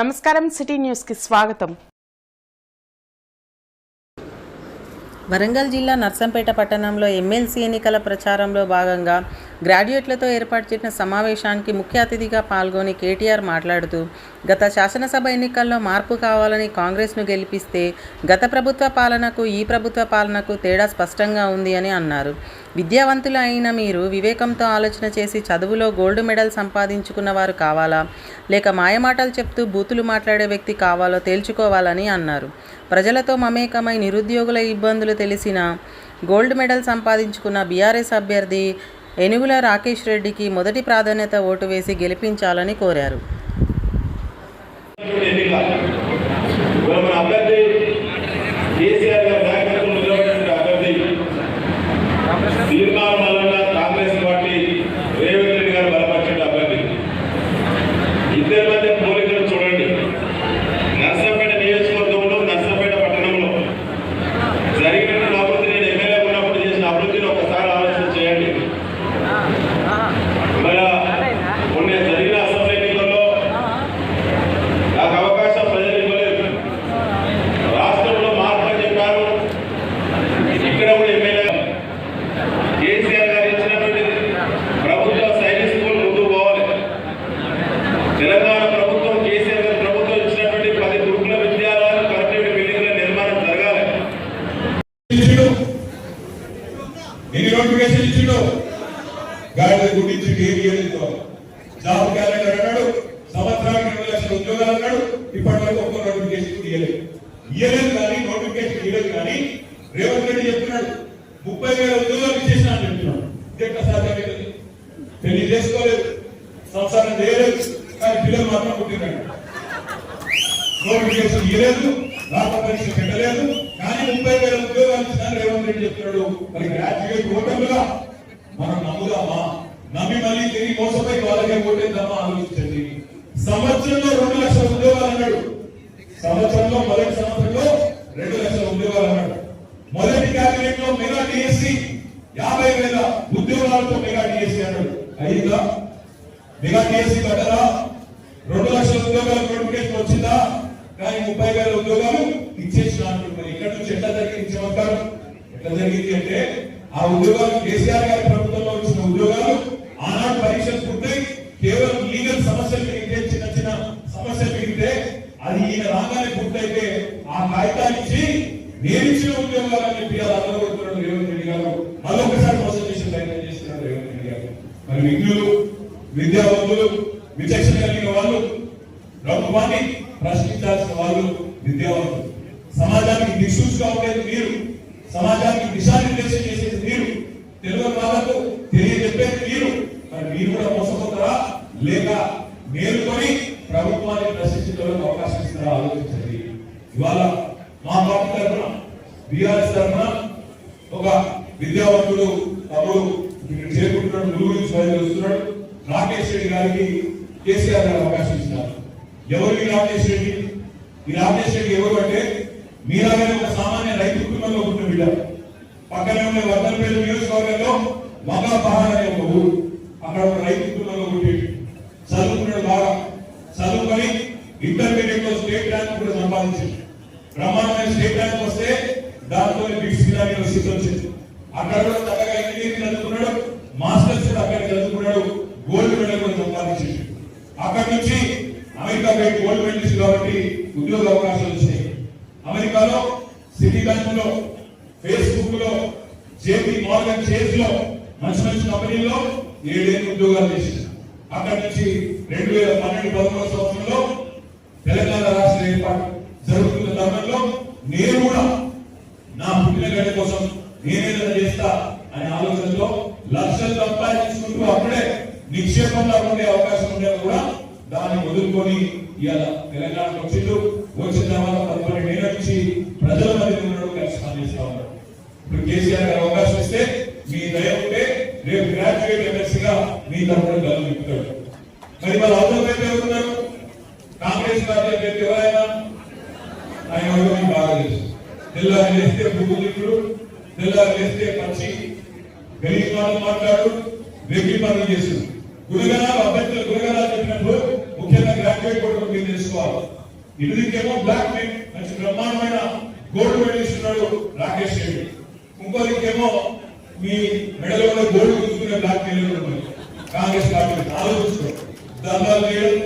నమస్కారం సిటీ న్యూస్కి స్వాగతం. వరంగల్ జిల్లా నర్సంపేట పట్టణంలో ఎమ్మెల్సీ ఎన్నికల ప్రచారంలో భాగంగా గ్రాడ్యుయేట్లతో ఏర్పాటు చేసిన సమావేశానికి ముఖ్య అతిథిగా పాల్గొని కేటీఆర్ మాట్లాడుతూ గత శాసనసభ ఎన్నికల్లో మార్పు కావాలని కాంగ్రెస్ను గెలిపిస్తే గత ప్రభుత్వ పాలనకు ఈ ప్రభుత్వ పాలనకు తేడా స్పష్టంగా ఉంది అని అన్నారు. విద్యావంతులు అయిన మీరు వివేకంతో ఆలోచన చేసి చదువులో గోల్డ్ మెడల్ సంపాదించుకున్న వారు కావాలా? లేక మాయమాటలు చెప్తూ బూతులు మాట్లాడే వ్యక్తి కావాలో తేల్చుకోవాలని అన్నారు. ప్రజలతో మమేకమై నిరుద్యోగుల ఇబ్బందులు తెలిసిన గోల్డ్ మెడల్ సంపాదించుకున్న బీఆర్ఎస్ అభ్యర్థి ఎనుగుల రాకేష్ రెడ్డికి మొదటి ప్రాధాన్యత ఓటు వేసి గెలిపించాలని కోరారు ఎన్నిక ఇవాళ మన అభ్యర్థి కేసీఆర్ గారి నాయకత్వంలో నిలబడిన అభ్యర్థి తీర్మానం వలన కాంగ్రెస్ పార్టీ రేవంత్ రెడ్డి గారు బలపరిచిన అభ్యర్థి ఇద్దరి మధ్య పోలికలు చూడండి నర్సంపేట నియోజకవర్గంలో నర్సంపేట పట్టణంలో జరిగినటువంటి అభివృద్ధి నేను ఎమ్మెల్యే ఉన్నప్పుడు చేసిన అభివృద్ధిని ఒకసారి ఆలోచన చేయండి ఇవాళ మొన్న జరిగిన అసెంబ్లీ ఎన్నికల్లో నాకు అవకాశం ప్రజలు ఇవ్వలేదు రాష్ట్రంలో మార్పు అని చెప్పారు ఇక్కడ కూడా ఎమ్మెల్యే కేసీఆర్ గారు ఇచ్చినటువంటి ప్రభుత్వ సైనిక్ స్కూల్ ముందుకు పోవాలి తెలంగాణ ప్రభుత్వం కేసీఆర్ గారి ప్రభుత్వం ఇచ్చినటువంటి పది గురుకుల విద్యాలయాలు కలెక్టరేట్ బిల్డింగ్ల నిర్మాణం జరగాలి ఇచ్చిండు ఎన్ని నోటిఫికేషన్ ఇచ్చిండు గాడి గురించి ఏమి ఇవ్వలేదు జాబ్ క్యాలెండర్ అన్నాడు సంవత్సరానికి రెండు లక్షల ఉద్యోగాలు అన్నాడు ఇప్పటి వరకు ఒక్క నోటిఫికేషన్ కూడా ఇవ్వలేదు కానీ నోటిఫికేషన్ ఇవ్వలేదు కానీ రేవంత్ రెడ్డి చెప్తున్నాడు ముప్పై వేల ఉద్యోగాలు ఇచ్చేసిన అని చెప్తున్నాడు ఇది ఎట్లా సాధ్యమైంది? పెళ్ళి చేసుకోలేదు. సంసారం చేయలేదు. కానీ పిల్లలు మాత్రం పుట్టినాడు నోటిఫికేషన్ ఇవ్వలేదు రాత పరీక్ష పెట్టలేదు. కానీ ముప్పై వేల ఉద్యోగాలు ఇచ్చిన రేవంత్ రెడ్డి చెప్తున్నాడు మరి గ్రాడ్యుయేట్ ఓటర్లుగా మనం నమ్ముదామా? నమ్మి మళ్ళీ తిరిగి మోసపోయి వాళ్ళకే ఓటేద్దామా? ఆలోచించండి. సంవత్సరంలో రెండు లక్షల ఉద్యోగాలు అన్నాడు. సంవత్సరంలో మొదటి సంవత్సరంలో రెండు లక్షల ఉద్యోగాలు అన్నాడు మొదటి క్యాబినెట్లో మెగా డిఎస్సి యాభై వేల ఉద్యోగాలతో మెగా డిఎస్సి అన్నాడు. అయిందా మెగా డిఎస్సి కట్టరా? రెండు లక్షల ఉద్యోగాలు నోటిఫికేషన్ వచ్చిందా? కానీ ముప్పై వేల ఉద్యోగాలు ఇచ్చేసిన అంటున్నారు. ఇక్కడ నుంచి ఎట్లా జరిగింది చమత్కారం ఎట్లా జరిగింది అంటే ఆ ఉద్యోగాలు కేసీఆర్ గారి ప్రభుత్వంలో వచ్చిన ఉద్యోగాలు ఆనాడు పరీక్షలు పూర్తయి కేవలం లీగల్ సమస్యలు పూర్తయితే ఆ కాగితాలు ఇచ్చి నేను ఇచ్చిన ఉద్యోగాలని చెప్పి రేవంత్ రెడ్డి గారు. మళ్ళీ ఒకసారి మోసం చేసే ప్రయత్నం చేస్తున్నారు రేవంత్ రెడ్డి గారు. మరి విఘ్నులు విద్యావంతులు విచక్షణ కలిగిన వాళ్ళు ప్రభుత్వాన్ని ప్రశ్నించాల్సిన వాళ్ళు విద్యావంతులు. సమాజానికి దిక్సూచిగా ఉండేది మీరు. సమాజానికి దిశానిర్దేశం చేసేది మీరు. తెలుగు వాళ్ళకు తెలియజెప్పేది మీరు. మరి మీరు కూడా మోసపోతారా? లేక మేలుకొని ప్రభుత్వాన్ని ప్రశ్నించడానికి అవకాశం ఇస్తారా ఆలోచించారు ఇవాళ మా పార్టీ తరఫున బీఆర్ఎస్ తరఫున ఒక విద్యావంతుడు తమ్ముడు ఇక్కడ చేరుకుంటున్నాడు గురువు నుంచి బయలుదేరి వస్తున్నాడు. రాకేష్ రెడ్డి గారికి కేసీఆర్ గారు అవకాశం ఇచ్చినారు ఎవరు ఈ రాకేష్ రెడ్డి? ఈ రాకేష్ రెడ్డి ఎవరు అంటే మీలాగనే ఒక సామాన్య రైతు కుటుంబంలో పుట్టిన బిడ్డ. పక్కనే ఉండే వర్ధనపేట నియోజకవర్గంలో మగాపహార్ అనే ఒక ఊరు. అక్కడ ఒక రైతు కుటుంబంలో పుట్టాడు చదువుకున్నాడు బాగా. చదువుకొని ఇంటర్మీడియట్లో స్టేట్ ర్యాంక్ కూడా సంపాదించాడు. బ్రహ్మాండమైన స్టేట్ ర్యాంక్ వస్తే దాంతో బిట్స్ యూనివర్సిటీ వచ్చింది అక్కడ కూడా చక్కగా ఇంజనీరింగ్ చదువుకున్నాడు మాస్టర్స్ కూడా అక్కడ చదువుకున్నాడు గోల్డ్ మెడల్ కూడా సంపాదించాడు. అక్కడ నుంచి అమెరికా పోయి గోల్డ్ మెడలిస్ట్ కాబట్టి ఉద్యోగ అవకాశాలు వచ్చాయి. అమెరికాలో సిటీ బ్యాంక్లో ఫేస్బుక్లో జేపీ మార్గన్ చేజ్లో మంచి మంచి కంపెనీల్లో ఏడేళ్ళు ఉద్యోగాలు చేసింది అక్కడి నుంచి రెండు వేల పన్నెండు పదమూడవ సంవత్సరంలో తెలంగాణ రాష్ట్ర ఏర్పాటు. జరుగుతున్న తరుణంలో నేను కూడా నా పుట్టిన గడ్డ కోసం నేనేదైనా చేస్తా అనే ఆలోచనతో లక్షలు సంపాదించుకుంటూ అప్పుడే నిక్షేపంగా ఉండే అవకాశం ఉండేది కూడా దాన్ని వదులుకొని ఇవాళ తెలంగాణకు వచ్చిండు. వచ్చిన తర్వాత పదకొండు ఏళ్ళ నుంచి ప్రజల మధ్య ఉండడం కలిసి పనిచేస్తా ఉన్నారు. ఇప్పుడు కేసీఆర్ గారు అవకాశం ఇస్తే మీ దయ ఉంటే రేపు గ్రాడ్యుయేట్ ఎమ్మెల్సీగా మీ తరఫున గల్లు నింపుతాడు మరి వాళ్ళ అవసరం అయితే ఎవరున్నారు కాంగ్రెస్ పార్టీ అభ్యర్థి ఎవరైనా ఆయన ఎవరో మీకు బాగా తెలుసు తెల్లారి లేస్తే పువ్వు తిప్పుడు తెల్లారి లేస్తే పక్షి. గరీబ్ వాళ్ళు మాట్లాడు వెక్కి పనులు చేస్తుంది గురుగణాలు అభ్యర్థులు గురుగణాలు చెప్పినప్పుడు ముఖ్యంగా గ్రాడ్యుయేట్ కూడా మీరు తెలుసుకోవాలి. ఇదికేమో బ్లాక్ మెయిన్ మంచి బ్రహ్మాండమైన గోల్డ్ మెడల్ ఇస్తున్నాడు రాకేష్ రెడ్డి ఇంకోదికేమో మీ మెడలో ఉన్న గోల్డ్ గుర్తుకునే బ్లాక్ మెయిల్ కాంగ్రెస్ పార్టీ ఆలోచించుకో దందాలు చేయడం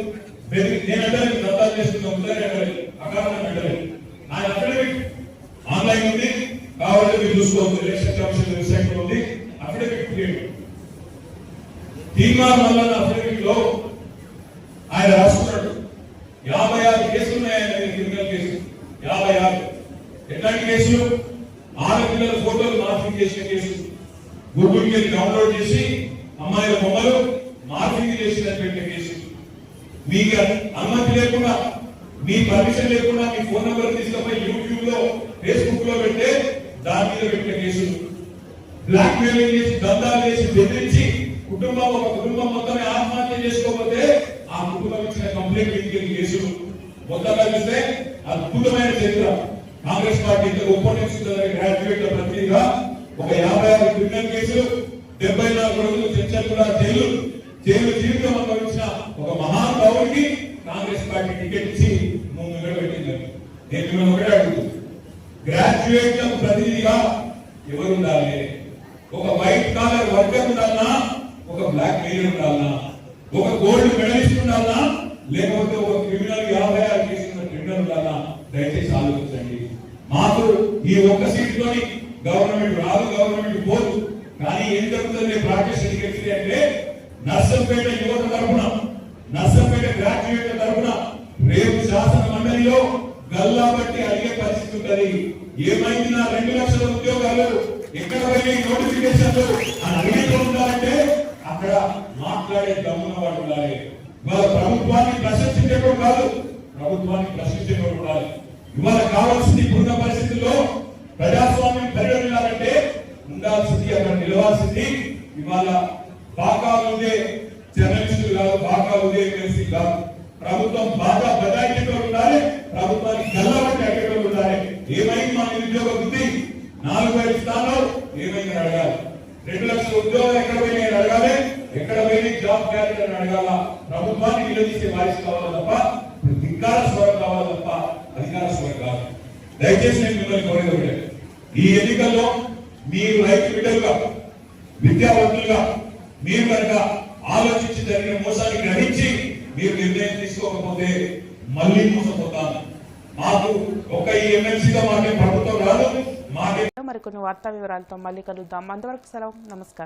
నేను అంటే నేను దందాలు చేస్తున్నా ఉందని అకారణంగా పెట్టలేదు ఆయన అఫిడవిట్ ఆన్లైన్ ఉంది కావాలంటే మీరు చూసుకోవచ్చు ఎలక్షన్ కమిషన్ వెబ్సైట్లో ఉంది అఫిడవిట్ క్రియేట్ తీర్మానం వల్ల అఫిడవిట్లో ఆయన రాసుకున్నాడు యాభై ఆరు కేసులు ఉన్నాయని క్రిమినల్ కేసు యాభై ఆరు ఎట్లాంటి కేసులు ఆడపిల్లల ఫోటోలు మార్పింగ్ చేసిన కేసు గూగుల్కి డౌన్లోడ్ చేసి అమ్మాయిల బొమ్మలు మార్పింగ్ చేసినటువంటి కేసు మీకు అనుమతి లేకుండా మీ పర్మిషన్ లేకుండా మీ ఫోన్ నెంబర్ తీసుకుపోయి యూట్యూబ్లో ఫేస్బుక్లో పెట్టే దాని మీద పెట్టిన కేసులు బ్లాక్ మెయిలింగ్ చేసి దందాలు చేసి బెదిరించి కుటుంబం ఒక కుటుంబం మొత్తమే ఆత్మహత్య చేసుకోకపోతే ఆ కుటుంబం ఇచ్చిన కంప్లైంట్ ఇంటికి కేసులు మొత్తంగా చూస్తే అద్భుతమైన చరిత్ర. కాంగ్రెస్ పార్టీ ఇంత గొప్ప గ్రాడ్యుయేట్ ప్రతినిధిగా ఒక యాభై ఆరు క్రిమినల్ కేసులు డెబ్బై నాలుగు రోజులు చర్చలు కూడా జైలు జైలు జీవితం అనుభవించిన ఒక మహానుభావుడికి కాంగ్రెస్ పార్టీ టికెట్ ఇచ్చి ముందు నిలబెట్టింది నేను మిమ్మల్ని ఒకటే గ్రాడ్యుయేట్లకు ప్రతినిధిగా ఎవరు ఉండాలి ఒక వైట్ కాలర్ వర్కర్ ఉండాలనా? ఒక బ్లాక్ మెయిల్ ఉండాలనా? ఒక గోల్డ్ మెడలిస్ట్ ఉండాలనా? లేకపోతే ఒక క్రిమినల్ యాభై ఆరు కేసుల క్రిమినల్ ఉండాలనా? దయచేసి ఆలోచించండి. మాకు ఈ ఒక్క సీట్లోని గవర్నమెంట్ రాదు గవర్నమెంట్ పోదు. కానీ ఏం జరుగుతుంది ప్రాక్టీస్ ఎడ్యుకేషన్ అంటే నర్సంపేట యువత తరఫున నర్సంపేట గ్రాడ్యుయేట్ల తరఫున రేపు శాసన మండలిలో గల్లా బట్టి అడిగే పరిస్థితి ఉంటది. ఏమైంది నా రెండు లక్షల ఉద్యోగాలు ఎక్కడ పోయి నోటిఫికేషన్లు అని అడిగితే ఉండాలంటే అక్కడ మాట్లాడే దమ్మున వాడు ఉండాలి. ఇవాళ ప్రభుత్వాన్ని ప్రశ్నించేటప్పుడు కాదు ప్రభుత్వాన్ని ప్రశ్నించేటప్పుడు ఉండాలి. ఇవాళ కావాల్సింది ఇప్పుడున్న పరిస్థితుల్లో ప్రజాస్వామ్యం పరిగణించాలంటే ఉండాల్సింది అక్కడ నిలవాల్సింది ఇవాళ బాగా ఉండే జర్నలిస్టులు కాదు బాగా ఉండే కలిసి కాదు. ప్రభుత్వం బాగా బదాయితో ఉండాలి ప్రభుత్వానికి గల్లబట్టి అడిగేటోళ్ళు ఉండాలి. ఏమైంది మా నిరుద్యోగ వృద్ధి? నాలుగు వేల స్థానాలు ఏమైంది అడగాలి. రెండు లక్షల ఉద్యోగాలు ఎక్కడ పోయినాయి అని అడగాలి. ఎక్కడ పోయినాయి? జాబ్ క్యాలెండర్ అని అడగాల? ప్రభుత్వాన్ని నిలదీసే వాయిస్ కావాలి తప్ప? ధిక్కార స్వరం కావాలి తప్ప? అధికార స్వరం కాదు. దయచేసి నేను మిమ్మల్ని కోరేది ఒకటే ఈ ఎన్నికల్లో మీరు రైతు బిడ్డలుగా విద్యావంతులుగా మీరు కనుక ఆలోచించి జరిగిన మోసాన్ని గ్రహించి మీరు నిర్ణయం తీసుకోకపోతే మళ్ళీ మోసపోతాను మాకు ఒక ఈ ఎమ్మెల్సీగా మాకే ప్రభుత్వం రాదు మాకే మరికొన్ని వార్తా వివరాలతో మళ్ళీ కలుద్దాం. అంతవరకు సెలవు. నమస్కారం.